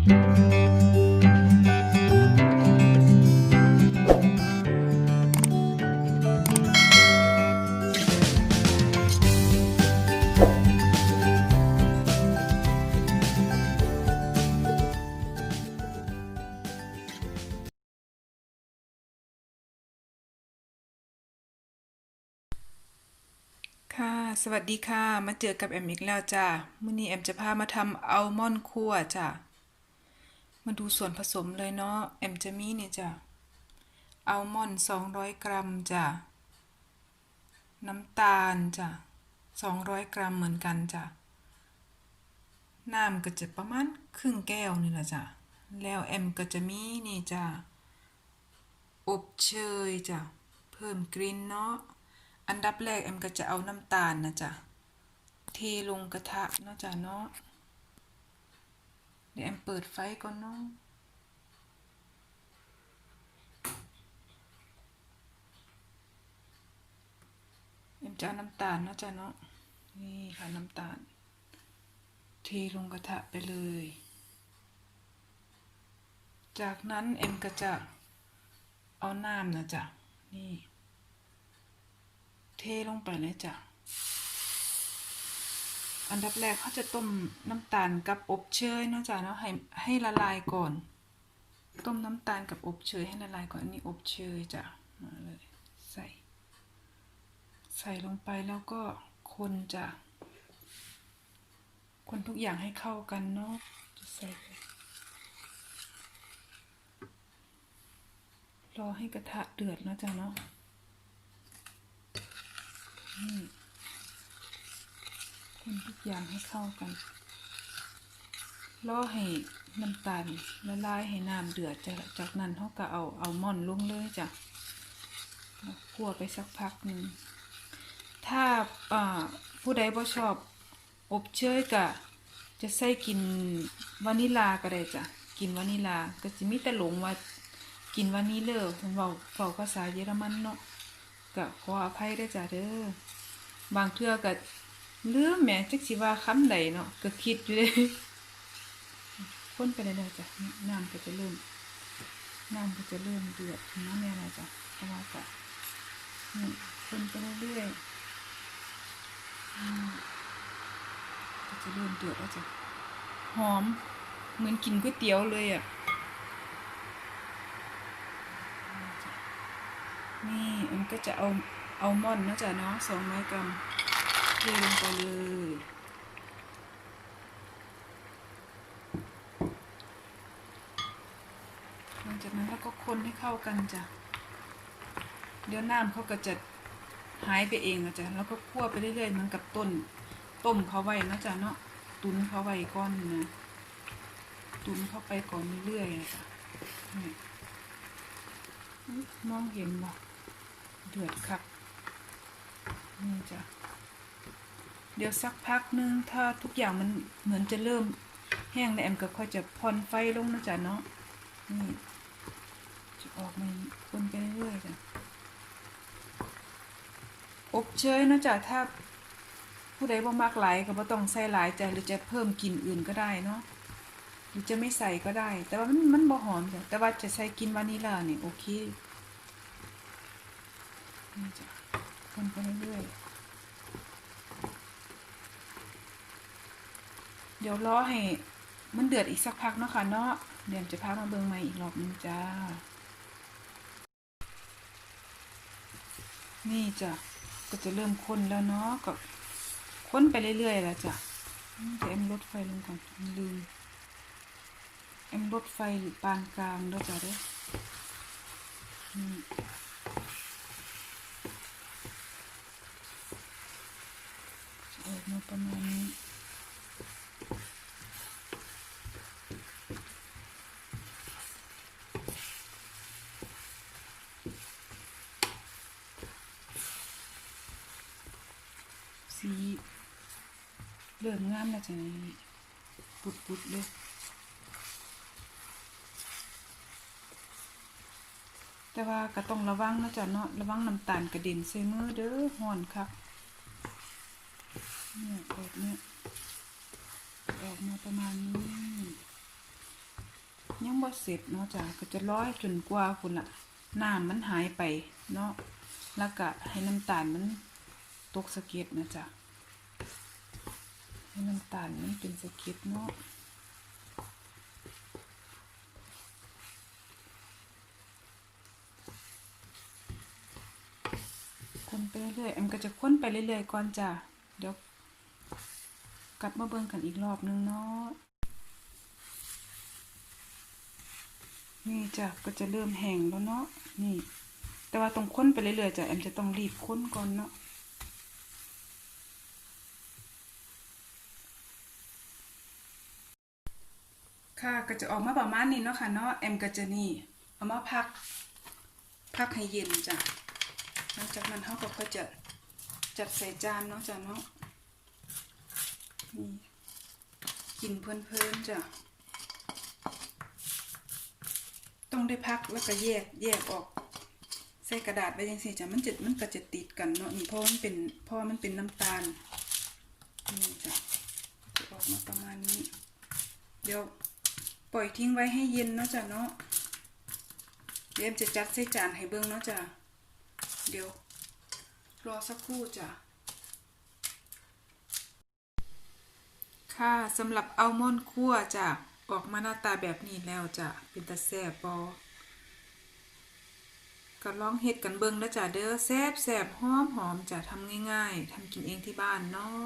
ค่ะสวัสดีค่ะ มาเจอกับแอมอีกแล้วจ้ามื้อนี้แอมจะพามาทำอัลมอนด์คั่วจ้า มาดูส่วนผสมเลยเนาะแอมจะมีเนี่ยจ้าอัลมอนด์200 กรัมจ้าน้ำตาลจ้า200 กรัมเหมือนกันจ้าน้ำก็จะประมาณครึ่งแก้วนี่แหละจ้าแล้วแอมก็จะมีนี่จ้าอบเชยจ้าเพิ่มกลิ่นเนาะ อันดับแรกแอมก็จะเอาน้ำตาลนะจ๊ะเทลงกระทะเนาะจ๊ะเนาะ ดี๋ยวแอมเปิดไฟก่อนเนาะแอมจะเอาน้ำตาลเนาะจ๊ะเนาะนี่ค่ะน้ำตาล เทลงกระทะไปเลย จากนั้นแอมก็จะเอาน้ำนะจ๊ะนี่ เทลงไปเลยจ้ะ อันดับแรกเขาจะต้มน้ำตาลกับอบเชยเนาะจ้ะเนาะให้ให้ละลายก่อน ต้มน้ำตาลกับอบเชยให้ละลายก่อนอันนี้อบเชยจ้ะมาเลยใส่ ใส่ลงไปแล้วก็คนจ้ะคนทุกอย่างให้เข้ากันเนาะจะใส่ไปรอให้กระทะเดือดเนาะจ้ะเนาะ คนทุกอย่างให้เข้ากันรอให้น้ำตาลละลายให้น้ำเดือดจ้ะจากนั้นเขาก็เอาเอาม่อนลงเลยจ้ะแล้วคั่วไปสักพักหนึ่งถ้าผู้ใดบ่ชอบอบเชยก็จะใส่กินวานิลาก็ได้จ้ะกินวานิลาก็จะมีแต่หลงว่ากินวานิเลอร์เว้าเว้าภาษาเยอรมันเนาะก็ขออภัยได้จ้ะเด้อบางเทื่อก็ ลืมแหมจักสิว่าคำใดเนาะก็คิดอยู่เด้คนไปเรื่อยๆจ้ะน้ำก็จะเริ่มน้ำก็จะเริ่มเดือดน้ำแน่เลยจ้ะเพราะว่าก็นี่คนไปเรื่อยๆก็จะเริ่มเดือดแล้วจ้ะหอมเหมือนกินก๋วยเตี๋ยวเลยอะนี่อันก็จะเอาเอามอนนะจ๊ะเนาะสองร้อยกรัม เทลงไปเลยหลังจากนั้นเราก็คนให้เข้ากันจ้ะ เดี๋ยวน้ำเขาก็จะหายไปเองนะจ๊ะ แล้วก็คั่วไปเรื่อยๆเหมือนกับต้นต้มเขาไว้นะจ๊ะเนาะ ตุนเขาไว้ก้อนนะ ตุนเข้าไปก่อนเรื่อยๆนะจ๊ะมองเห็นบ่เดือดคักนี่จ้ะ เดี๋ยวสักพักนึงถ้าทุกอย่างมันเหมือนจะเริ่มแห้งแล้วแอมก็ค่อยจะผ่อนไฟลงนะจ๊ะเนาะนี่จะออกมาคนไปเรื่อยๆจ้ะอบเชยนะจ๊ะถ้าผู้ใดบ่มักหลายก็บ่ต้องใส่หลายจ้ะหรือจะเพิ่มกลิ่นอื่นก็ได้เนาะหรือจะไม่ใส่ก็ได้ แต่ว่ามันมันบ่หอมจ้ะแต่ว่าจะใส่กลิ่นวานิลลานี่ยโอเคนี่จ้ะคนไปเรื่อยๆ เดี๋ยวรอให้มันเดือดอีกสักพักเนาะค่ะเนาะเดี๋ยวจะพามาเบิ่งใหม่อีกรอบนึงจ้า นี่จ้ะก็จะเริ่มคนแล้วเนาะก็คนไปเรื่อยๆแล้วจ้ะอืมเอ็มลดไฟลงก่อนลืมเอ็มลดไฟอยู่ปานกลางแล้วจ้ะเด้ออืมออกมาประมาณนี้ สีเริ่มงามแล้วจ้ะนี่ปุดๆเลยแต่ว่าก็ต้องระวังนะจ๊ะเนาะระวังน้ำตาลกระเด็นใส่มือเด้อห่อนคักเนี่ยแบบเนี้ยออกมาประมาณนี้ยังบ่เสร็จเนาะจ้ะก็จะร้อยจนกว่าพุ่นละน้ำมันหายไปเนาะแล้วก็ให้น้ำตาลมัน ตกสะเก็ดนะจ้ะให้น้ำตาลมันเป็นสะเก็ดเนาะคนไปเรื่อยๆแอมก็จะค้นไปเรื่อยๆก่อนจ้ะ เดี๋ยวกลับมาเบิ่งกันอีกรอบนึงเนาะ นี่จ้ะก็จะเริ่มแห้งแล้วเนาะ นี่ แต่ว่าต้องค้นไปเรื่อยๆจ้ะแอมจะต้องรีบค้นก่อนเนาะ ค่ะก็จะออกมาประมาณนี้เนาะค่ะเนาะแอมก็จะนี่เอามาพัก พักให้เย็นจ้ะหลังจากนั้นเขาก็ค่อยจะจัดใส่จานเนาะจ้ะเนาะนี่กินเพลินๆจ้ะต้องได้พักแล้วก็แยกแยกออก ใส่กระดาษไว้จังซี่จ้ะมันจะมันก็จะติดกันเนาะนี่เพราะมันเป็นเพราะมันเป็นน้ำตาลนี่จ้ะจะออกมาประมาณนี้เดี๋ยว ปล่อยทิ้งไว้ให้เย็นเนาะจ้ะเนาะเดี๋ยวจะจัดใส่จานให้เบิ่งเนาะจ้ะเดี๋ยว รอสักครู่จ้ะค่ะสำหรับอัลมอนด์คั่วจ้ะออกมาหน้าตาแบบนี้แล้วจ้ะเป็นตาแซ่บบอก็ลองเฮ็ดกันเบิ่งนะจ้ะเด้อแซ่บแซ่บหอมหอมจ้ะทำง่ายๆทำกินเองที่บ้านเนาะ